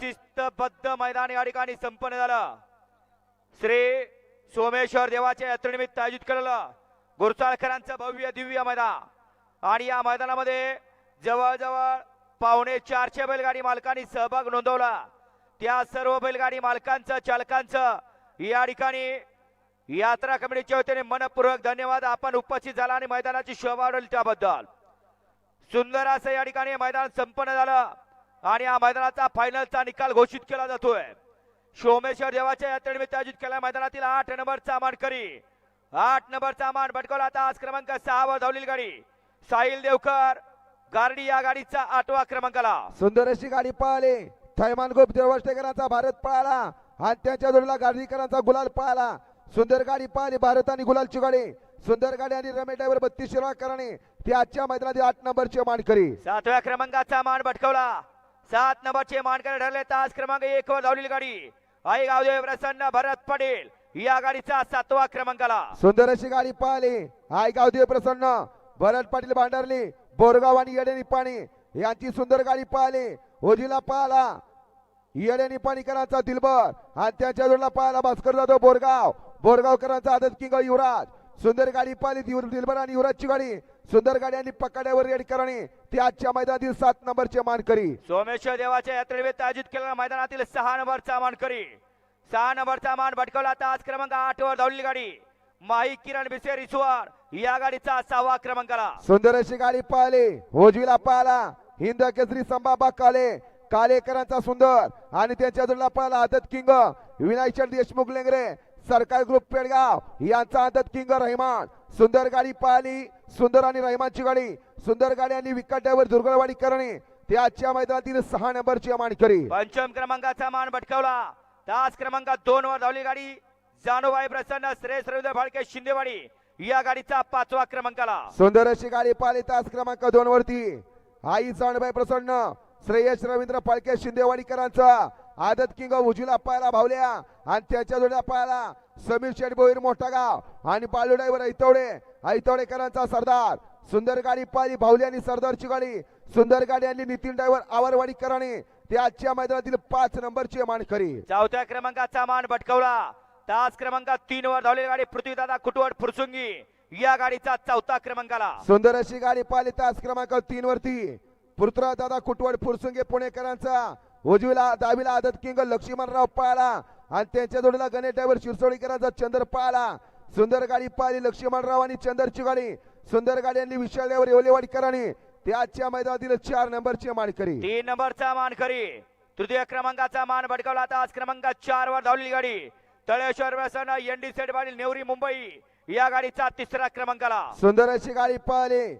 शिस्तबद्ध मैदान या ठिकाणी संपन्न झालं. श्री सोमेश्वर देवाच्या यात्रेनिमित्त आयोजित केलेलं गुरचाळकरांचं भव्य दिव्य मैदान. आणि या मैदानामध्ये जवळजवळ पावणे चारशे बैलगाडी मालकांनी सहभाग नोंदवला. त्या सर्व बैलगाडी मालकांचं चालकांचं या ठिकाणी यात्रा कमिटीच्या वतीने मनपूर्वक धन्यवाद. आपण उपस्थित झाला आणि मैदानाची शोभा वाढवली त्याबद्दल. सुंदर असं या ठिकाणी मैदान संपन्न झालं. आणि या मैदानाचा फायनलचा निकाल घोषित केला जातोय. सोमेश्वर देवाच्या यात्रेनिमित्त आयोजित केल्या मैदानातील आठ नंबरचा मानकरी आठ नंबरचा मान भटकवला आता आज क्रमांक सहा वर धावलेली गाडी. साहिल देवकर गारडी या गाडीचा आठवा क्रमांकाला. सुंदर अशी गाडी पळाली. थैमान गोप देवष्टेकरांचा भारत पळाला. आणि त्यांच्या जोडीला गाडीकरांचा गुलाल पळाला. सुंदर गाडी पळाली भारत आणि गुलालची गाडी. सुंदर गाडी आणि रमेश ड्रायव्हर बत्तीस शिरवाकरांनी ते आजच्या मैदानातील आठ नंबरचे मानकरी. सातव्या क्रमांकाचा मान भटकवला. सात नंबरचे मानकर ठरले तास क्रमांक एक वर धावलेली गाडी. आई गावदेव प्रसन्न भरत पटेल. या गाडीचा सातवा क्रमांकाला. सुंदर अशी गाडी पाहिली. आई गावदेव प्रसन्न भरत पाटील भांडारली बोरगाव आणि येडे निपाणी. यांची सुंदर गाडी पाहिली. ओजीला पाहिला. येडे निपाणीकरांचा दिलबर. आणि त्यांच्या जोडला पाहिला भास्कर जाधव बोरगाव. बोरगावकरांचा आदत किंग युवराज. सुंदर गाडी पळाली दिल- दिलबर आणि युवराजची गाडी. सुंदर गाडी आणि पकाड्यावर रेडकरांनी ते आजच्या मैदानातील सात नंबरचे मानकरी. सोमेश्वर देवाच्या यात्रेनिमित्त आयोजित केलेल्या मैदानातील सहा नंबरचा मानकरी. सहा नंबरचा मान भटकवला आता आज क्रमांक आठ वर धावलेली गाडी. माही किरण बिसे रिसवार या गाडीचा सहावा क्रमांकाला. सुंदर अशी गाडी पळाली उजवीला पळाला हिंद केसरी संभाबा काले. कालेकरांचा सुंदर. आणि त्यांच्या जोडला पळाला आदत किंग. विनायक देशमुख लेंगरे. सरकार ग्रुप पेडगाव यांचा आदत किंग रहिमान. सुंदर गाडी पळाली सुंदर आणि रहिमानची गाडी. सुंदर गाडी आणि विकट ड्रायव्हर दुर्गळवाडी करणे. ते आजच्या मैदानातील सहा नंबरची मानकरी. पंचम क्रमांकाचा मान भटकवला. तास क्रमांक दोन वर धावली गाडी. जानूबाई प्रसन्न श्रेयस रवींद्र फाळके शिंदेवाडी. या गाडीचा पाचवा क्रमांकाला. सुंदर अशी गाडी पाहिली तास क्रमांक दोन वरती. आई चांडबाई प्रसन्न श्रेयस रवींद्र फाळके शिंदेवाडीकरांचा. आदत किंग उजवीला पायला भावल्या. आणि त्याच्या जोड्या पायला समीर शेठ भोईर मोठा गाव. आणि बालू ड्रायव्हर ऐतवडे ऐतवडेकरांचा सरदार. सुंदर गाडी पाहिली भावली आणि सरदारची गाडी. सुंदर गाडी आणि नितीन ड्रायव्हर आवरवाडीकरांनी ते आजच्या मैदानातील पाच नंबरचे मानकरी. चौथ्या क्रमांकाचा मान भटकवला. तास क्रमांक तीन वर धावलेली गाडी पृथ्वीदादा कुटवड फुरसुंगी. या गाडीचा चौथा क्रमांकाला. सुंदर अशी गाडी पाहिली तास क्रमांक तीन वरती. पृथ्वीराज दादा कुटवड फुरसुंगे पुणेकरांचा. उजवीला दावीला आदत किंग लक्ष्मणराव पाळा. आणि त्यांच्या जोडीला गणेश ड्रायव्हर शिरसोडीकरांचा चंद्र पाळा. सुंदर गाडी पाहिली लक्ष्मणराव आणि चंदरची गाडी. सुंदर गाडी आणि विशाल ड्रायव्हर येवलेवाडीकरांनी. ते आजच्या मैदानातील चार नंबरचे मानकरी. तीन नंबरचा मानकरी. तृतीय क्रमांकाचा मान भटकवला तास क्रमांक चार वर धावलेली गाडी. Taleshwar Prasanna ND set Patil Nevari Mumbai. या गाडीचा तिसरा क्रमांकाला. सुंदर अशी गाडी पाहिली.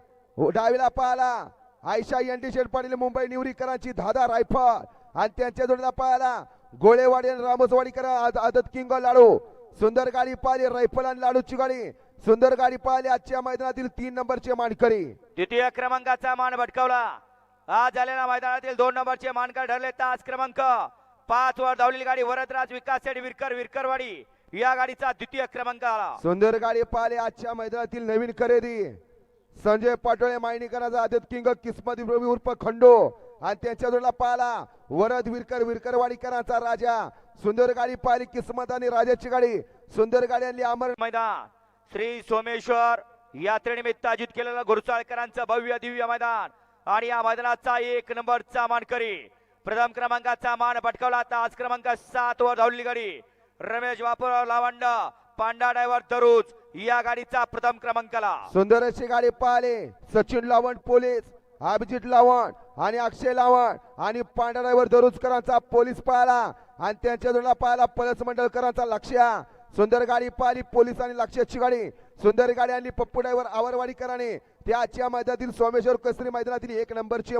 डावीला पाहिला. आयशा एनटी शेठ पाटील मुंबई निवरीकरांची धादा रायफल. आणि त्यांच्या जोडीला पाहिला गोळेवाडी आणि रामसवाडीकर आद- आदत किंग लाडू. सुंदर गाडी पाहिली रायफल आणि लाडूची गाडी. सुंदर गाडी पाहिली आजच्या मैदानातील तीन नंबरचे मानकरी. द्वितीय क्रमांकाचा मान भटकवला. आज झालेल्या मैदानातील दोन नंबरचे मानकर ठरले तास क्रमांक पाच वर धावलेली गाडी वरदराज विकास शेठ विरकर विरकरवाडी. या गाडीचा द्वितीय क्रमांक आला. सुंदर गाडी पाहिली आजच्या मैदानातील नवीन खरेदी. संजय पाटोळे मायनीकरांचा आदत किंग किस्मत उर्फ खंडो. आणि त्यांच्या जोडला पाहिला वरद विरकर विरकरवाडीकरांचा राजा. सुंदर गाडी पाहिली किस्मत आणि राजाची गाडी. सुंदर गाडी आणली अमर मैदान. श्री सोमेश्वर यात्रेनिमित्त आयोजित केलेलं गुरुचाळकरांचं भव्य दिव्य मैदान. आणि या मैदानाचा एक नंबरचा मानकरी. प्रथम क्रमांकाचा मान पटकावला तास क्रमांक सात वर धावलेली गाडी. रमेश बापूराव लावंड पांडा ड्रायव्हर दरुज या गाडीचा प्रथम क्रमांकाला. सुंदर अशी गाडी पाहिली. सचिन लावण पोलीस. अभिजित लावण आणि अक्षय लावण आणि पांढरा ड्रायव्हर दरुजकरांचा पोलीस पाहिला आणि त्यांच्या जोडला पाहिला पलस मंडळकरांचा लक्ष्या. सुंदर गाडी पाहिली पोलीस आणि लक्ष्याची गाडी. सुंदर गाडी आणि पप्पू ड्रायव्हर आवरवाडीकरांनी त्याच्या मैदानातील सोमेश्वर कसरी मैदानातील एक नंबरची